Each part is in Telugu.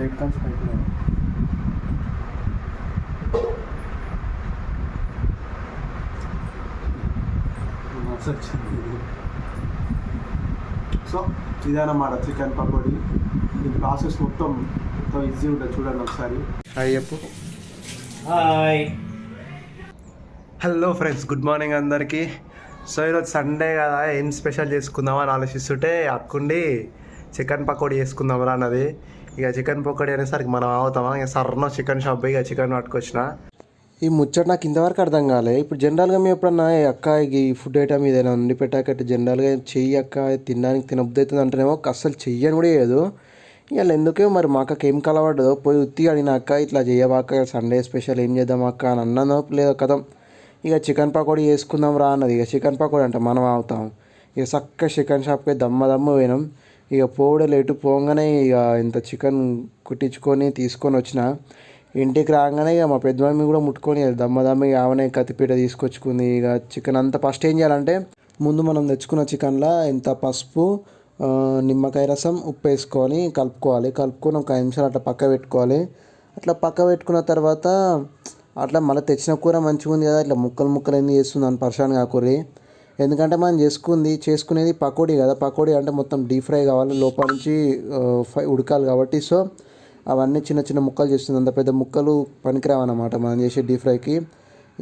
ప్లేట్ కానీ పైకి సో ఇదన్నమాట చికెన్ పకోడీ. ఈ ప్రాసెస్ మొత్తం మొత్తం ఈజీ ఉంటుంది చూడండి ఒకసారి. హాయ్ చెప్పు. Hi. Hello friends good morning అందరికీ. సో ఈరోజు సండే కదా ఏం స్పెషల్ చేసుకుందామని ఆలోచిస్తుంటే అక్కుండి చికెన్ పకోడీ చేసుకుందామరా అన్నది. ఇక చికెన్ పకోడీ అనేసరికి మనం అవుతామా ఇక సర్న చికెన్ షాప్ పోయి ఇక చికెన్ పట్టుకొచ్చిన. ఈ ముచ్చట నాకు ఇంతవరకు అర్థం కాలే. ఇప్పుడు జనరల్గా మేము ఎప్పుడన్నా అక్క ఈ ఫుడ్ ఐటమ్ ఏదైనా వండి పెట్టాకట్టు జనరల్గా చెయ్యి అక్క తినడానికి తినబుద్ధి అవుతుంది అంటేనేమో అస్సలు చెయ్యని కూడా చేయదు ఇవాళ ఎందుకే మరి మా అక్కకి ఏం కలవడ్డదో? పోయి ఉత్తి అడిగిన అక్క ఇట్లా చేయబాక సండే స్పెషల్ ఏం చేద్దాం అక్క? అని అన్నానో లేదో కథం ఇక చికెన్ పకోడీ వేసుకుందాం రా అన్నది. ఇక చికెన్ పకోడీ అంటే మనం అవుతాం ఇక చక్క చికెన్ షాప్కి దమ్మ దమ్మ పోయినాం. ఇక పోవడే లేటు పోగానే ఇక ఇంత చికెన్ కుట్టించుకొని తీసుకొని వచ్చిన ఇంటికి రాగానే ఇక మా పెద్ద మమ్మీ కూడా ముట్టుకొని దమ్మ దమ్మ ఇక ఆమెనే కత్తిపీట తీసుకొచ్చుకుంది. ఇక చికెన్ అంతా ఫస్ట్ ఏం చేయాలంటే ముందు మనం తెచ్చుకున్న చికెన్లో ఇంత పసుపు నిమ్మకాయ రసం ఉప్పు వేసుకొని కలుపుకోవాలి. కలుపుకొని ఒక ఐదు నిమిషాలు అట్లా పక్క పెట్టుకోవాలి. అట్లా పక్క పెట్టుకున్న తర్వాత అట్లా మళ్ళీ తెచ్చిన కూర మంచిగా ఉంది కదా ఇట్లా ముక్కలు ముక్కలు ఏంది చేస్తుంది అని పర్షాన్ కాకూరి. ఎందుకంటే మనం చేసుకుంది చేసుకునేది పకోడీ కదా. పకోడీ అంటే మొత్తం డీప్ ఫ్రై కావాలి లోపల నుంచి ఫ్రై ఉడకాలి కాబట్టి. సో అవన్నీ చిన్న చిన్న ముక్కలు చేస్తుంది. అంత పెద్ద ముక్కలు పనికిరావన్నమాట మనం చేసే డీప్ ఫ్రైకి.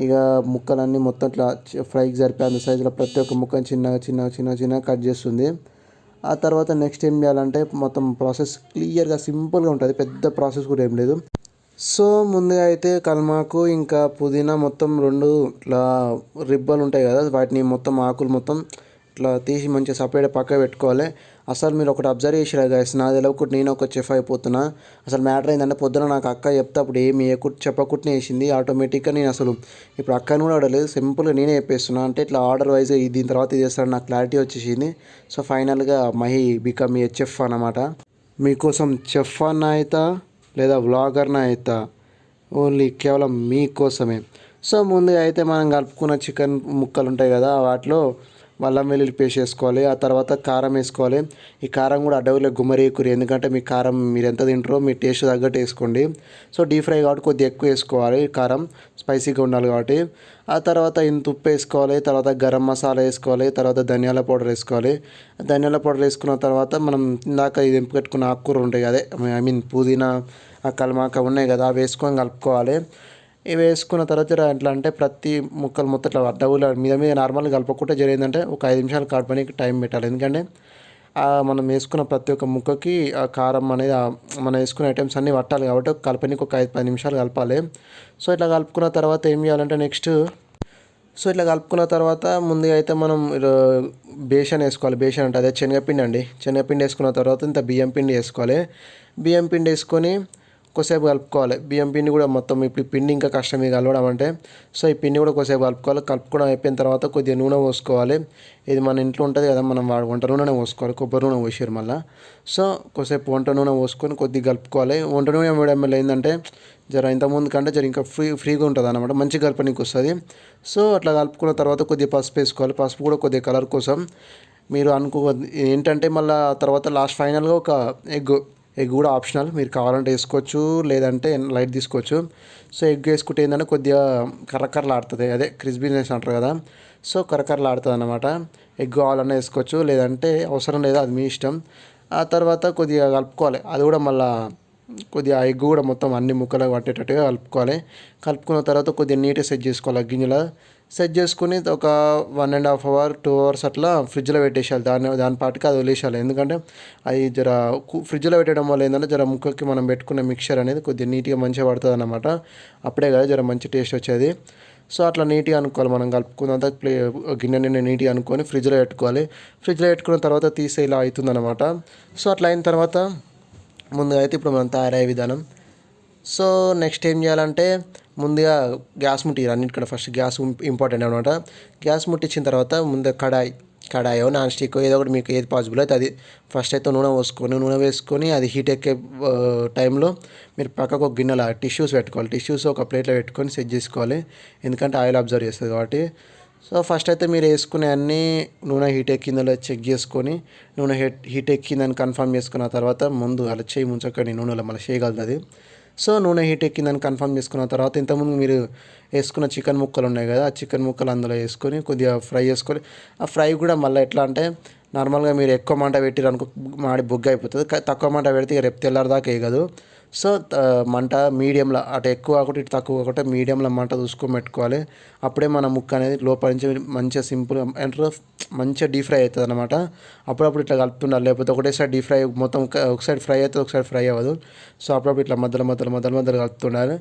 ఇక ముక్కలన్నీ మొత్తం ఇట్లా ఫ్రైకి సరిపోయే అంత సైజులో ప్రతి ఒక్క ముక్కని చిన్నగా చిన్నగా చిన్న చిన్నగా కట్ చేస్తుంది. ఆ తర్వాత నెక్స్ట్ ఏం చేయాలంటే మొత్తం ప్రాసెస్ క్లియర్గా సింపుల్గా ఉంటుంది. పెద్ద ప్రాసెస్ కూడా ఏం లేదు. సో ముందుగా అయితే కల్మాకు ఇంకా పుదీనా మొత్తం రెండు ఇట్లా రిబ్బలు ఉంటాయి కదా వాటిని మొత్తం ఆకులు మొత్తం ఇట్లా తీసి మంచిగా సపరేట్ పక్క పెట్టుకోవాలి. అసలు మీరు ఒకటి అబ్జర్వ్ చేసిరా గైస్ నా తెలియకుండా నేను ఒక చెఫ్ అయిపోతున్నా. అసలు మ్యాటర్ ఏంటంటే పొద్దున నాకు అక్క చెప్తే అప్పుడు ఏమి వేయకు చెప్పకుండా వేసింది ఆటోమేటిక్గా నేను అసలు ఇప్పుడు అక్కని కూడా అడగలేదు. సింపుల్గా నేనే చెప్పేస్తున్నా. అంటే ఇట్లా ఆర్డర్ వైజ్ దీని తర్వాత ఇది చేస్తాను నాకు క్లారిటీ వచ్చేసింది. సో ఫైనల్గా మహి బికమ్ ఏ చెఫ్ అన్నమాట. మీకోసం చెఫ్ అన్న అయితే లేదా వ్లాగర్నా అవుతా ఓన్లీ కేవలం మీకోసమే. సో ముందుగా అయితే మనం కలుపుకున్న చికెన్ ముక్కలు ఉంటాయి కదా వాటిలో అల్లం వెల్లుల్లి పేస్ట్ వేసుకోవాలి ఆ తర్వాత కారం వేసుకోవాలి. ఈ కారం కూడా అడవిలో గుమ్మరేకురి ఎందుకంటే మీ కారం మీరు ఎంత తింటారో మీ టేస్ట్ తగ్గట్టు వేసుకోండి. సో డీప్ ఫ్రై కాబట్టి కొద్దిగా ఎక్కువ వేసుకోవాలి కారం స్పైసీగా ఉండాలి కాబట్టి. ఆ తర్వాత ఇంత ఉప్పు వేసుకోవాలి తర్వాత గరం మసాలా వేసుకోవాలి తర్వాత ధనియాల పౌడర్ వేసుకోవాలి. ధనియాల పౌడర్ వేసుకున్న తర్వాత మనం ఇందాక ఇది పెట్టుకున్న ఆకుకూర ఉంటాయి అదే ఐ మీన్ పుదీనా ఆ కల్మాక ఉన్నాయి కదా అవి వేసుకొని కలుపుకోవాలి. వేసుకున్న తర్వాత జర ఎట్లా అంటే ప్రతి ముక్కలు మొత్తం ఇట్లా డబుల్ మీద మీద నార్మల్గా కలపకుండా జరిగిందంటే ఒక ఐదు నిమిషాలు కలపడానికి టైం పెట్టాలి. ఎందుకంటే మనం వేసుకున్న ప్రతి ఒక్క ముక్కకి ఆ కారం అనేది మనం వేసుకున్న ఐటమ్స్ అన్నీ పట్టాలి కాబట్టి కలపనికి ఒక ఐదు పది నిమిషాలు కలపాలి. సో ఇట్లా కలుపుకున్న తర్వాత ఏం చేయాలంటే నెక్స్ట్ సో ఇట్లా కలుపుకున్న తర్వాత ముందుగా అయితే మనం బేషన్ వేసుకోవాలి. బేషన్ అంటే అదే శనగపిండి అండి. శనగపిండి వేసుకున్న తర్వాత ఇంత బియ్యం పిండి వేసుకోవాలి. బియ్యం పిండి వేసుకొని కొద్దిసేపు కలుపుకోవాలి. బియ్యం పిండి కూడా మొత్తం ఇప్పుడు పిండి ఇంకా కష్టం ఇది కలవడం అంటే సో ఈ పిండి కూడా కొద్దిసేపు కలుపుకోవాలి. కలుపుకోవడం అయిపోయిన తర్వాత కొద్దిగా నూనె పోసుకోవాలి. ఇది మన ఇంట్లో ఉంటుంది కదా మనం వాడు వంట నూనె పోసుకోవాలి. కొబ్బరి నూనె పోసారు మళ్ళీ. సో కొద్దిసేపు వంట నూనె పోసుకొని కొద్దిగా కలుపుకోవాలి. వంట నూనె వేయడం వల్ల ఏంటంటే జర ఇంతకుముందు కంటే జర ఇంకా ఫ్రీ ఫ్రీగా ఉంటుంది అనమాట మంచి కలపనికి వస్తుంది. సో అట్లా కలుపుకున్న తర్వాత కొద్దిగా పసుపు వేసుకోవాలి. పసుపు కూడా కొద్దిగా కలర్ కోసం. మీరు అనుకో ఏంటంటే మళ్ళీ తర్వాత లాస్ట్ ఫైనల్గా ఒక ఎగ్ ఎగ్ కూడా ఆప్షనల్. మీరు కావాలంటే వేసుకోవచ్చు లేదంటే లైట్ తీసుకోవచ్చు. సో ఎగ్ వేసుకుంటే ఏంటంటే కొద్దిగా కర్రకర్రలాడుతుంది. అదే క్రిస్పీనెస్ అంటారు కదా. సో కర్రకర్రలాడుతుంది అనమాట ఎగ్ కావాలన్నా వేసుకోవచ్చు లేదంటే అవసరం లేదు అది మీ ఇష్టం. ఆ తర్వాత కొద్దిగా కలుపుకోవాలి. అది కూడా మళ్ళీ కొద్దిగా ఎగ్ కూడా మొత్తం అన్ని ముక్కలు పట్టేటట్టుగా కలుపుకోవాలి. కలుపుకున్న తర్వాత కొద్దిగా నీట్గా సెట్ చేసుకోవాలి ఆ గిన్నెలో సెట్ చేసుకుని ఒక one and half hour two hours అట్లా ఫ్రిడ్జ్లో పెట్టేసేయాలి. దాని దాని పాటికి అది వదిలేసేయాలి. ఎందుకంటే అది జర ఫ్రిడ్జ్లో పెట్టడం వల్ల ఏంటంటే జర ముక్కకి మనం పెట్టుకున్న మిక్చర్ అనేది కొద్దిగా నీట్గా మంచిగా పడుతుంది అన్నమాట అప్పుడే కదా జర మంచి టేస్ట్ వచ్చేది. సో అట్లా నీట్గా అనుకోవాలి. మనం కలుపుకున్నంత ప్లే గిన్నె నిన్న నీట్గా అనుకొని ఫ్రిడ్జ్లో పెట్టుకోవాలి. ఫ్రిడ్జ్లో పెట్టుకున్న తర్వాత తీసే ఇలా అవుతుందన్నమాట. సో అట్లా అయిన తర్వాత ముందుగా అయితే ఇప్పుడు మనం తయారయ్యే విధానం. సో నెక్స్ట్ ఏం చేయాలంటే ముందుగా గ్యాస్ ముట్టియాలి అన్నిటికంటే ఫస్ట్ గ్యాస్ ఇంపార్టెంట్ అనమాట గ్యాస్ ముట్టించిన తర్వాత ముందు కడాయి కడాయో నాన్ స్టిక్ ఏదో ఒకటి మీకు ఏది పాసిబుల్ అయితే అది ఫస్ట్ అయితే నూనె పోసుకొని నూనె వేసుకొని అది హీట్ ఎక్కే టైంలో మీరు పక్కకు ఒక గిన్నెల టిష్యూస్ పెట్టుకోవాలి. టిష్యూస్ ఒక ప్లేట్లో పెట్టుకొని సెట్ చేసుకోవాలి. ఎందుకంటే ఆయిల్ అబ్జర్వ్ చేస్తుంది కాబట్టి. సో ఫస్ట్ అయితే మీరు వేసుకునే అన్నీ నూనె హీట్ ఎక్కిందో చెక్ చేసుకొని నూనె హీట్ హీట్ ఎక్కిందని కన్ఫర్మ్ చేసుకున్న తర్వాత ముందు అలా చేయి ముంచకండి నూనెలో మళ్ళీ చేయగలుగుతుంది సో నూనె హీట్ ఎక్కిందని కన్ఫర్మ్ చేసుకున్న తర్వాత ఇంతకుముందు మీరు వేసుకున్న చికెన్ ముక్కలు ఉన్నాయి కదా ఆ చికెన్ ముక్కలు అందులో వేసుకొని కొద్దిగా ఫ్రై చేసుకొని ఆ ఫ్రై కూడా మళ్ళీ ఎట్లా అంటే నార్మల్గా మీరు ఎక్కువ మంట పెట్టిరనుకో మాడి బొగ్గ అయిపోతుంది తక్కువ మంట పెడితే రేపు తెల్లారిదాకా వేయగదు సో మంట మీడియంలో అటు ఎక్కువ ఒకటి ఇటు తక్కువ ఒకటి మీడియంలో మంట చూసుకొని పెట్టుకోవాలి. అప్పుడే మన ముక్క అనేది లోపల నుంచి మంచిగా సింపుల్ అంటే మంచిగా డీప్ ఫ్రై అవుతుంది అనమాట అప్పుడప్పుడు ఇట్లా కలుపుతుండాలి. లేకపోతే ఒకటేసారి డీప్ ఫ్రై మొత్తం ఒక- ఒక సైడ్ ఫ్రై అవుతుంది ఒక సైడ్ ఫ్రై అవ్వదు. సో అప్పుడప్పుడు ఇట్లా మధ్యలో మధ్యలో మధ్యలో మధ్యలో కలుపుతుండాలి.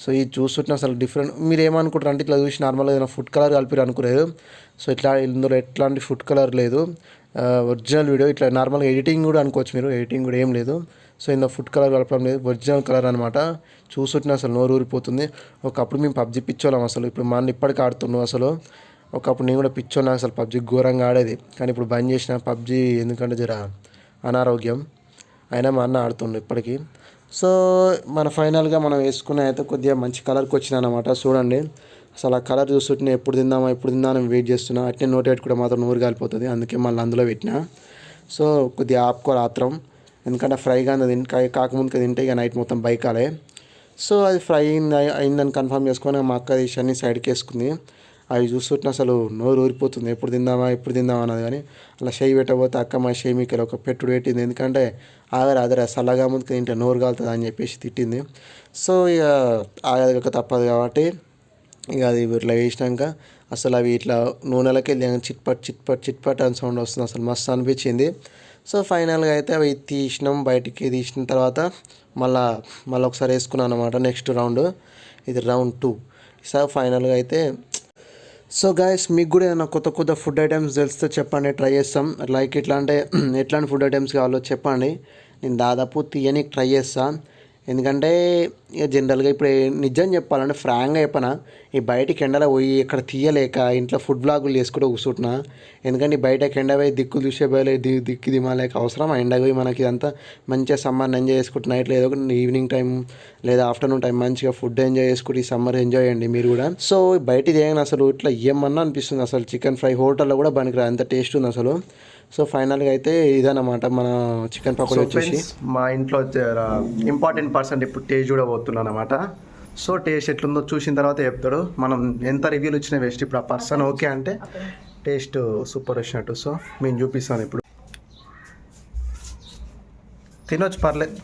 సో ఇది చూస్తుంటే అసలు డిఫరెంట్. మీరు ఏమనుకుంటారు అంటే ఇట్లా చూసి నార్మల్గా ఏదైనా ఫుడ్ కలర్ కలిపిరు అనుకోలేదు. సో ఇట్లా ఇందులో ఎట్లాంటి ఫుడ్ కలర్ లేదు. ఒరిజినల్ వీడియో ఇట్లా నార్మల్గా ఎడిటింగ్ కూడా అనుకోవచ్చు మీరు. ఎడిటింగ్ కూడా ఏం లేదు. సో ఇందులో ఫుడ్ కలర్ కలపడం లేదు ఒరిజినల్ కలర్ అనమాట చూసుంటే అసలు నోరు ఊరిపోతుంది. ఒకప్పుడు మేము పబ్జి పిచ్చోళ్ళం అసలు. ఇప్పుడు మన అన్న ఇప్పటికీ ఆడుతున్నాం అసలు. ఒకప్పుడు నేను కూడా పిచ్చోన్నా అసలు పబ్జి ఘోరంగా ఆడేది. కానీ ఇప్పుడు బంద్ చేసిన పబ్జి ఎందుకంటే జర అనారోగ్యం. అయినా మా అన్న ఆడుతుండు ఇప్పటికీ. సో మన ఫైనల్గా మనం వేసుకున్న అయితే కొద్దిగా మంచి కలర్కి వచ్చిన అనమాట చూడండి. అసలు ఆ కలర్ చూస్తుంటే ఎప్పుడు తిందామా ఎప్పుడు తిందామని వెయిట్ చేస్తున్నా. అట్నే నోటేట్ కూడా మాత్రం నూరు కాలిపోతుంది. అందుకే మళ్ళీ అందులో పెట్టిన. సో కొద్దిగా ఆపుకోవాలి ఆత్రం. ఎందుకంటే ఫ్రైగా తిన్ కా- కాకముందుకు తింటే ఇక నైట్ మొత్తం బైకాలే. సో అది ఫ్రై అయింది అయిందని కన్ఫర్మ్ చేసుకొని మా అక్క తీసి అన్ని సైడ్కి వేసుకుంది. అవి చూస్తుంటే అసలు నోరు ఊరిపోతుంది. ఎప్పుడు తిందామా ఎప్పుడు తిందామా అన్నది కానీ అలా చేయి పెట్టబోతే అక్క మా చేయి మీకు ఒక పెట్టుడు పెట్టింది. ఎందుకంటే ఆగరా అదరా చల్లగా ముందుకు తింటే నోరు కాలుతుంది అని చెప్పేసి తిట్టింది. సో ఇక ఆగక తప్పదు కాబట్టి ఇక అది ఇట్లా వేసినాక అసలు అవి ఇట్లా నూనెలకి వెళ్ళి చిట్పట్ చిట్పట్ చిట్పట్ అని సౌండ్ వస్తుంది. అసలు మస్తు అనిపించింది. సో ఫైనల్గా అయితే అవి తీసినాం బయటికి తీసిన తర్వాత మళ్ళా మళ్ళీ ఒకసారి వేసుకున్నాను అనమాట నెక్స్ట్ రౌండ్. ఇది రౌండ్ టూ. సో ఫైనల్గా అయితే సో గాయస్ మీకు కూడా ఏదైనా కొత్త కొత్త ఫుడ్ ఐటమ్స్ తెలిస్తే చెప్పండి ట్రై చేస్తాం. లైక్ ఇట్లా అంటే ఎట్లాంటి ఫుడ్ ఐటమ్స్ కావాలో చెప్పండి. నేను దాదాపు తీయనికి ట్రై చేస్తాను ఎందుకంటే ఇక జనరల్గా ఇప్పుడు నిజం చెప్పాలంటే ఫ్రాంక్గా చెప్పనా ఈ బయటికి ఎండలో పోయి ఇక్కడ తీయలేక ఇంట్లో ఫుడ్ బ్లాగులు చేసుకుంటూ కూర్చుంటున్నా ఎందుకంటే బయట బయటకి ఎండ పోయి దిక్కులు చూసే పోయలే ది దిక్కు దిమాలేక అవసరం ఎండ పోయి మనకి ఇదంతా మంచిగా సమ్మర్ని ఎంజాయ్ చేసుకుంటున్నా ఇట్లా ఏదో ఒకటి ఈవినింగ్ టైం లేదా ఆఫ్టర్నూన్ టైం మంచిగా ఫుడ్ ఎంజాయ్ చేసుకుంటే ఈ సమ్మర్ ఎంజాయ్ చేయండి మీరు కూడా. సో బయట చేయగానే అసలు ఇట్లా ఏమన్నా అనిపిస్తుంది. అసలు చికెన్ ఫ్రై హోటల్లో కూడా పనికిరా అంత టేస్ట్ ఉంది అసలు. సో ఫైనల్గా అయితే ఇదన్నమాట మన చికెన్ పకోడీ వచ్చేసి. మా ఇంట్లో ఇంపార్టెంట్ పర్సెంట్ ఇప్పుడు టేస్ట్ కూడా పోతున్నాను అనమాట సో టేస్ట్ ఎట్లుందో చూసిన తర్వాత చెప్తాడు. మనం ఎంత రివ్యూలు ఇచ్చిన వేస్ట్ ఇప్పుడు ఆ పర్సన్ ఓకే అంటే టేస్ట్ సూపర్ వచ్చినట్టు. సో మేము చూపిస్తాను ఇప్పుడు. తినొచ్చు పర్లేదు.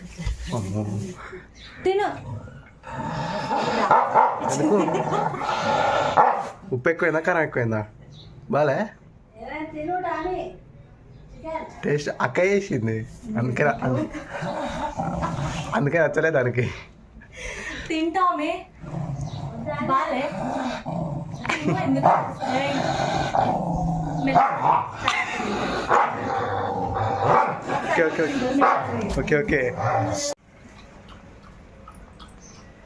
ఉప్పు ఎక్కువైందా కారం ఎక్కువైందా? బాలే? టేస్ట్ అక్క వేసింది అందుకే అందుకే నచ్చలేదు దానికి. తింటామే. బాలే. ఎందుకు? Okay okay okay. ఓకే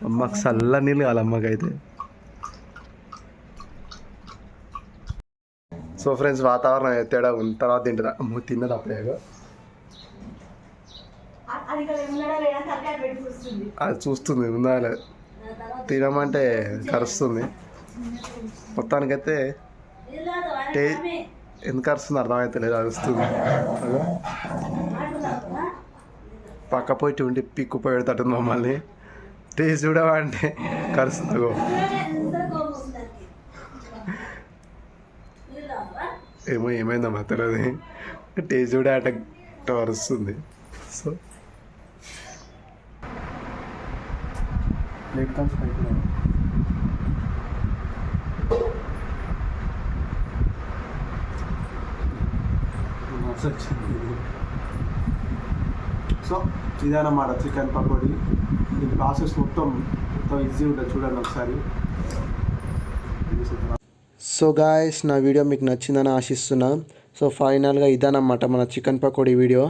అమ్మకి చల్ల నీళ్ళు కావాలి అమ్మకైతే సో ఫ్రెండ్స్ వాతావరణం తేడా ఉంది. తర్వాత తింటుందా తిన్నది అప్పుడే అది చూస్తుంది. ఉందా తినమంటే కరుస్తుంది. మొత్తానికైతే టే ఎందుకు కరుస్తుంది? అర్థమైతే లేదు అరుస్తుంది. పక్క పోయి ఉండి పిక్కు పోయి పెడతాడు మమ్మల్ని. టేస్ట్ చూడవా అంటే కరుస్తుంది ఏమో ఏమైందమ్మా తెలియదు టేస్ట్ కూడా అట ఇట్ట వరుస్తుంది. సో సో ఇదన్నమాట చికెన్ పకోడీ. ఈ ప్రాసెస్ మొత్తం మొత్తం ఈజీ ఉంటుంది. చూడండి ఒకసారి. సో గాయస్ నా వీడియో మీకు నచ్చిందని ఆశిస్తున్నా. సో ఫైనల్గా ఇదన్నమాట మన చికెన్ పకోడీ వీడియో.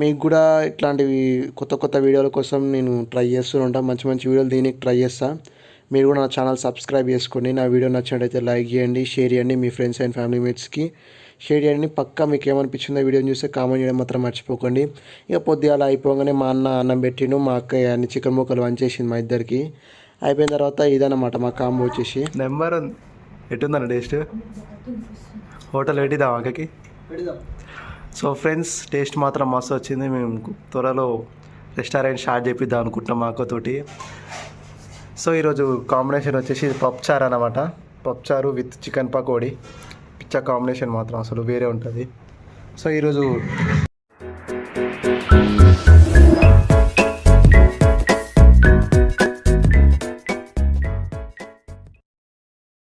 మీకు కూడా ఇట్లాంటివి కొత్త కొత్త వీడియోల కోసం నేను ట్రై చేస్తూ ఉంటాను మంచి మంచి వీడియోలు దీనికి ట్రై చేస్తాను మీరు కూడా నా ఛానల్ సబ్స్క్రైబ్ చేసుకోండి. నా వీడియో నచ్చినట్టయితే లైక్ చేయండి షేర్ చేయండి మీ ఫ్రెండ్స్ అండ్ ఫ్యామిలీ మేట్స్కి. షేర్ చేయండి. పక్కా మీకు ఏమనిపించిందో వీడియోని చూస్తే కామెంట్ చేయడం మాత్రం మర్చిపోకండి. ఇక పొద్దుగాల అయిపోగానే మా అన్న అన్నం పెట్టిండు. మా అక్క అన్ని చికెన్ ముక్కలు వంచేసింది మా ఇద్దరికి. అయిపోయిన తర్వాత ఇదన్నమాట మా కాంబో వచ్చేసి. నెంబర్ ఎట్టుందన్న టేస్ట్? హోటల్ పెట్టిద్దాం పెడదాం. సో ఫ్రెండ్స్ టేస్ట్ మాత్రం మస్తు వచ్చింది. మేము త్వరలో రెస్టారెంట్ స్టార్ట్ చేపిద్దాం అనుకుంటున్నాం మా అక్కతోటి సో ఈరోజు కాంబినేషన్ వచ్చేసి పప్చారు అనమాట పప్చారు విత్ చికెన్ పకోడీ. పిచ్చ కాంబినేషన్ మాత్రం అసలు వేరే ఉంటుంది. సో ఈరోజు